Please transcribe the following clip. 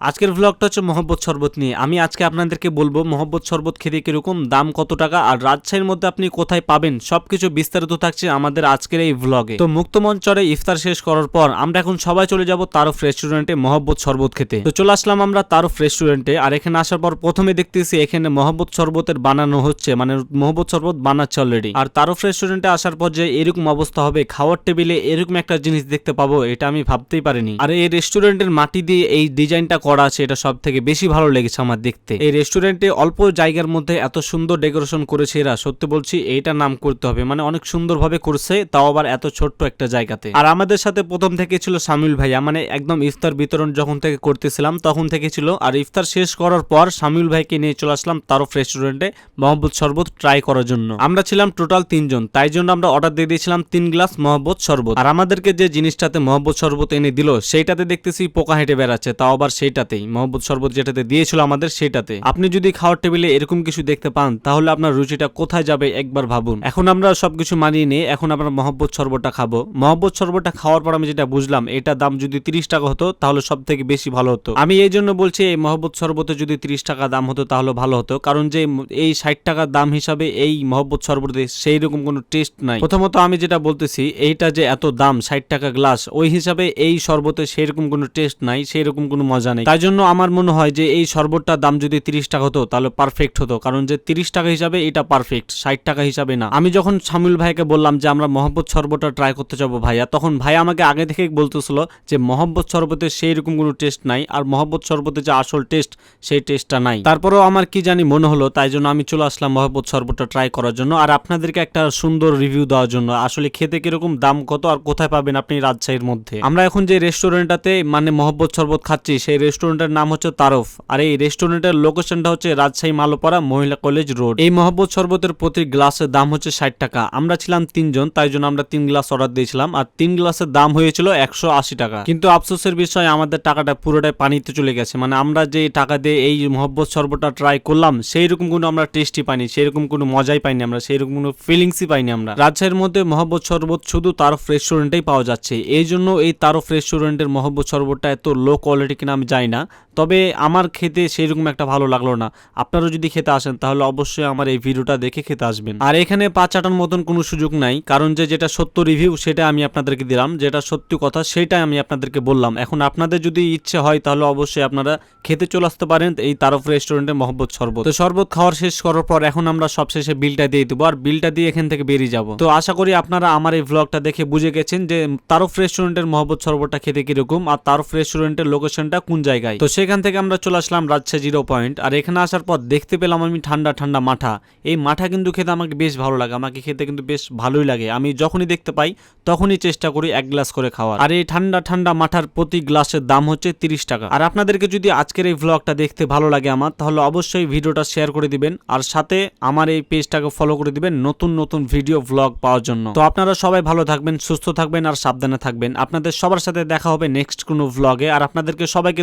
আজকের ভ্লগটা হচ্ছে মহব্বত শরবত নিয়ে। আমি আজকে আপনাদেরকে বলব, মহব্বত শরবত খেতে কীরকম, দাম কত টাকা, আর রাজশাহীর মধ্যে আপনি কোথায় পাবেন, সবকিছু বিস্তারিত থাকছে আমাদের আজকের এই ভ্লগে তো মুক্তমঞ্চরে ইফতার শেষ করার পর আমরা এখন সবাই চলে যাব তারফ রেস্টুরেন্টে মহব্বত শরবত খেতে। তো চলে আসলাম আমরা তারফ রেস্টুরেন্টে, আর এখানে আসার পর প্রথমে দেখতেছি এখানে মহব্বত শরবতের বানানো হচ্ছে মানে মহব্বত শরবত বানাচ্ছে অলরেডি আর তারফ রেস্টুরেন্টে আসার পর যে এরকম অবস্থা হবে, খাওয়ার টেবিলে এরকম একটা জিনিস দেখতে পাবো, এটা আমি ভাবতেই পারিনি। আর এই রেস্টুরেন্টের মাটি দিয়ে এই ডিজাইনটা করা আছে, এটা সব থেকে বেশি ভালো লেগেছে আমার দেখতে। এই রেস্টুরেন্টে অল্প জায়গার মধ্যে এত সুন্দর ডেকোরেশন করেছে এরা, সত্যি বলছি এইটা নাম করতে হবে। মানে অনেক সুন্দরভাবে করছে, তাও আবার এত ছোট্ট একটা জায়গাতে। আর আমাদের সাথে প্রথম থেকে ছিল সামিল ভাইয়া মানে একদম ইফতার বিতরণ যখন থেকে করতেছিলাম, তখন থেকে ছিল। আর ইফতার শেষ করার পর সামিল ভাইকে নিয়ে চলে আসলাম তারফ রেস্টুরেন্টে, মহব্বত শরবত ট্রাই করার জন্য। আমরা ছিলাম টোটাল তিনজন, তাই জন্য আমরা অর্ডার দিয়ে দিয়েছিলাম তিন গ্লাস মহব্বত শরবত। আর আমাদেরকে যে জিনিসটাতে মহব্বত শরবত এনে দিল, সেইটাতে দেখতেছি পোকা হেঁটে বেড়াচ্ছে, তাও আবার সেইটাতেই মহব্বত শরবত যেটাতে দিয়েছিল আমাদের সেটাতে। আপনি যদি খাওয়ার টেবিলে এরকম কিছু দেখতে পান, তাহলে আপনার রুচিটা কোথায় যাবে একবার ভাবুন। এখন আমরা সবকিছু মানিয়ে নিয়ে এখন আমরা মহব্বত শরবতটা খাব। মহব্বত শরবতটা খাওয়ার পর আমি যেটা বুঝলাম, এটা দাম যদি তিরিশ টাকা হতো, তাহলে সব থেকে বেশি ভালো হতো। আমি এই জন্য বলছি, এই মহব্বত শরবতে যদি তিরিশ টাকা দাম হতো, তাহলে ভালো হতো। কারণ যে এই ষাট টাকার দাম হিসাবে এই মহব্বত শরবতে সেই রকম কোনো টেস্ট নাই। প্রথমত আমি যেটা বলতেছি, এইটা যে এত দাম, ষাট টাকা গ্লাস ওই হিসাবে এই শরবতে সেরকম কোনো টেস্ট নাই সেই রকম কোনো মজা নেই। তাই জন্য আমার মনে হয় যে এই শরবতটার দাম যদি তিরিশ টাকা হতো, তাহলে পারফেক্ট হতো। কারণ যে তিরিশ টাকা হিসাবে এটা পারফেক্ট ষাট টাকা হিসাবে না। আমি যখন শামিল ভাইকে বললাম যে আমরা মহব্বত শরবতটা ট্রাই করতে যাব ভাইয়া, তখন ভাই আমাকে আগে থেকে বলতেছিল যে মহব্বত শরবতের সেই রকম কোনো টেস্ট নাই আর মহব্বত শরবতের যে আসল টেস্ট সেই টেস্টটা নাই। তারপরেও আমার কি জানি মনে হলো, তাই জন্য আমি চলে আসলাম মহব্বত শরবতটা ট্রাই করার জন্য। আর আপনাদেরকে একটা সুন্দর রিভিউ দেওয়ার জন্য, আসলে খেতে কীরকম দাম কত আর কোথায় পাবেন আপনি রাজশাহীর মধ্যে? আমরা এখন যে রেস্টুরেন্টটাতে মানে মহব্বত শরবত খাচ্ছি, সেই রেস্টুরেন্টের নাম হচ্ছে তারফ। আর এই রেস্টুরেন্টের লোকেশনটা হচ্ছে রাজশাহী মালোপাড়া মহিলা কলেজ রোড। এই মহব্বত শরবতের প্রতি গ্লাসের দাম হচ্ছে ষাট টাকা। আমরা ছিলাম তিনজন, তাই জন্য আমরা তিন গ্লাস অর্ডার দিয়েছিলাম। আর তিন গ্লাসের দাম হয়েছিল একশো আশি টাকা। কিন্তু আফসোসের বিষয়, আমাদের টাকাটা পুরোটাই পানিতে চলে গেছে। মানে আমরা যে টাকা দিয়ে এই মহব্বত শরবতটা ট্রাই করলাম সেই রকম কোনো আমরা টেস্টই পাইনি সেই রকম কোনো মজাই পাইনি আমরা সেই রকম কোনো ফিলিংসই পাইনি আমরা। রাজশাহীর মধ্যে মহব্বত শরবত শুধু তারফ রেস্টুরেন্টেই পাওয়া যাচ্ছে। এই জন্য এই তারফ রেস্টুরেন্টের মহব্বত শরবতটা এত লো কোয়ালিটি কিনা আমি জানি না। তবে আমার খেতে সেরকম একটা ভালো লাগল না। আপনারা যদি খেতে আসেন, তাহলে অবশ্যই আমার এই ভিডিওটা দেখে খেতে আসবেন। আর এখানে পাঁচ আটার মতন কোনো সুযোগ নাই, কারণ যে যেটা সত্য রিভিউ সেটা আমি আপনাদেরকে দিলাম। যেটা সত্যি কথা, সেটাই আমি আপনাদেরকে বললাম। এখন আপনাদের যদি ইচ্ছে হয়, তাহলে অবশ্যই আপনারা খেতে চলে আসতে পারেন এই তারফ রেস্টুরেন্টে মহব্বত শরবত। তো শরবত খাওয়ার শেষ করার পর এখন আমরা সবশেষে বিলটা দিয়ে দেবো। আর বিলটা দিয়ে এখান থেকে বেরিয়ে যাব। তো আশা করি আপনারা আমার এই ভ্লগটা দেখে বুঝে গেছেন যে তারফ রেস্টুরেন্টের মহব্বত শরবতটা খেতে কীরকম, আর তারফ রেস্টুরেন্টের লোকেশনটা কোন জায়গায়। তো সেখান থেকে আমরা চলে আসলাম রাজশাহী জিরো পয়েন্ট। আর এখানে আসার পর দেখতে পেলাম আমি ঠান্ডা ঠান্ডা মাঠা। এই মাঠা কিন্তু খেতে আমাকে বেশ ভালো লাগে। আমাকে খেতে কিন্তু বেশ ভালোই লাগে। আমি যখনই দেখতে পাই, তখনই চেষ্টা করি এক গ্লাস করে খাওয়ার। আর এই ঠান্ডা ঠান্ডা মাঠার প্রতি গ্লাসের দাম হচ্ছে তিরিশ টাকা। আর আপনাদেরকে যদি আজকের এই ভ্লগটা দেখতে ভালো লাগে আমার, তাহলে অবশ্যই ভিডিওটা শেয়ার করে দিবেন। আর সাথে আমার এই পেজটাকে ফলো করে দিবেন নতুন নতুন ভিডিও ভ্লগ পাওয়ার জন্য। তো আপনারা সবাই ভালো থাকবেন, সুস্থ থাকবেন, আর সাবধানে থাকবেন। আপনাদের সবার সাথে দেখা হবে নেক্সট কোনো ভ্লগে আর আপনাদেরকে সবাইকে